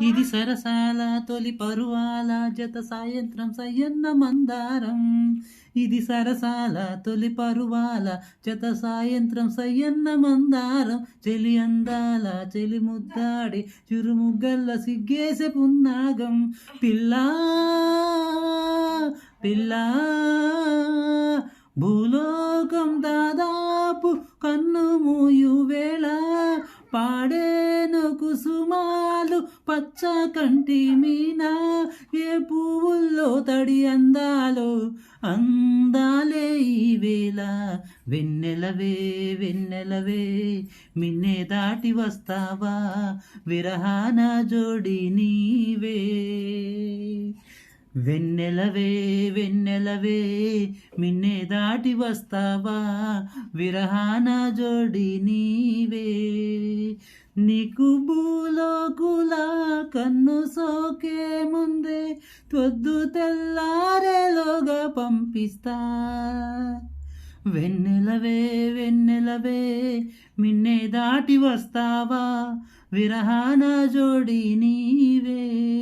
ఇది సరసాల తొలి పరువాల జత సాయంత్రం సయ్యన్న మందారం. ఇది సరసాల తొలి పరువాల జత సాయంత్రం సయ్యన్న మందారం. చెలి అందాల చెలి ముద్దాడి చురుముగ్గల్ల సిగ్గేసే పున్నాగం. పిల్లా పిల్లా భూలోకం దాదాపు కన్ను మూయు వేళ. పాడే కుసుమాలు పచ్చ కంటి మీన ఏ పువ్వుల్లో తడి అందాలు అందాలే ఈ వేళ. వెన్నెలవే వెన్నెలవే మిన్నే దాటి వస్తావా? విరహాన జోడి నీవే. వెన్నెలవే వెన్నెలవే మిన్నే దాటి వస్తావా? విరహాన జోడి నీవే. నీకు భూలోకుల కన్ను సోకే ముందే తొద్దు తెల్లారేలోగా పంపిస్తా. వెన్నెలవే వెన్నెలవే మిన్నే దాటి వస్తావా? విరహాన జోడి నీవే.